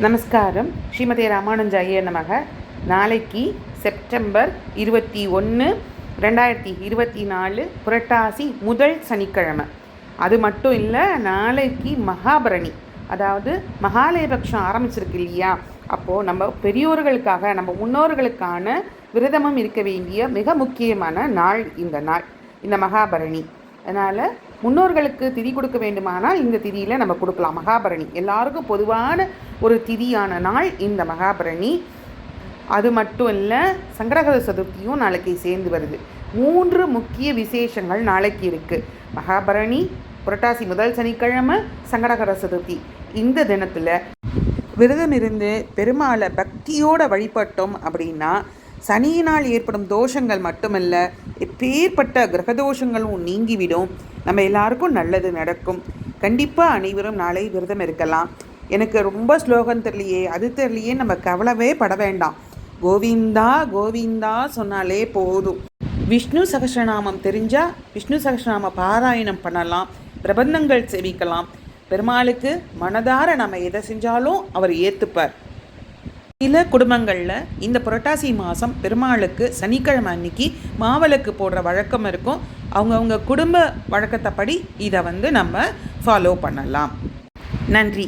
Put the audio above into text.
நமஸ்காரம். ஸ்ரீமதி ராமானுஜ ஐயர் நமக. நாளைக்கு செப்டம்பர் இருபத்தி ஒன்று ரெண்டாயிரத்தி இருபத்தி நாலு புரட்டாசி முதல் சனிக்கிழமை. அது மட்டும் இல்லை நாளைக்கு மகாபரணி. அதாவது மகாலயபக்ஷம் ஆரம்பிச்சிருக்கு இல்லையா? அப்போது நம்ம பெரியோர்களுக்காக நம்ம முன்னோர்களுக்கான விரதமும் இருக்க வேண்டிய மிக முக்கியமான நாள் இந்த நாள். இந்த மகாபரணி. அதனால் முன்னோர்களுக்கு திதி கொடுக்க வேண்டுமானால் இந்த திதியில் நம்ம கொடுக்கலாம். மகாபரணி. எல்லாருக்கும் பொதுவான ஒரு திதியான நாள் இந்த மகாபரணி. அது மட்டும் இல்லை சங்கரகர சதுர்த்தியும் நாளைக்கு சேர்ந்து வருது. மூன்று முக்கிய விசேஷங்கள் நாளைக்கு இருக்குது மகாபரணி புரட்டாசி முதல் சனிக்கிழமை சங்கடகர சதுர்த்தி. இந்த தினத்தில் விரதம் இருந்து பெருமாளை பக்தியோட வழிபட்டோம் அப்படின்னா சனியினால் ஏற்படும் தோஷங்கள் மட்டுமல்ல எப்பேற்பட்ட கிரகதோஷங்களும் நீங்கிவிடும். நம்ம எல்லாருக்கும் நல்லது நடக்கும். கண்டிப்பாக அனைவரும் நாளை விரதம் இருக்கலாம். எனக்கு ரொம்ப ஸ்லோகம் தெரியலையே அது தெரியலையே நம்ம கவலவே பட வேண்டாம். கோவிந்தா கோவிந்தா சொன்னாலே போதும். விஷ்ணு சகஸ்ரநாமம் தெரிஞ்சால் விஷ்ணு சகஸ்ரநாம பாராயணம் பண்ணலாம். பிரபந்தங்கள் செவிக்கலாம். பெருமாளுக்கு மனதார நம்ம எதை செஞ்சாலும் அவர் ஏற்றுப்பார் சில குடும்பங்களில் இந்த புரட்டாசி மாதம் பெருமாளுக்கு சனிக்கிழமை அன்னைக்கு மாவிளக்கு போடுற வழக்கம் இருக்கும். அவங்கவுங்க குடும்ப வழக்கத்தைப்படி இதை வந்து நம்ம ஃபாலோ பண்ணலாம். நன்றி.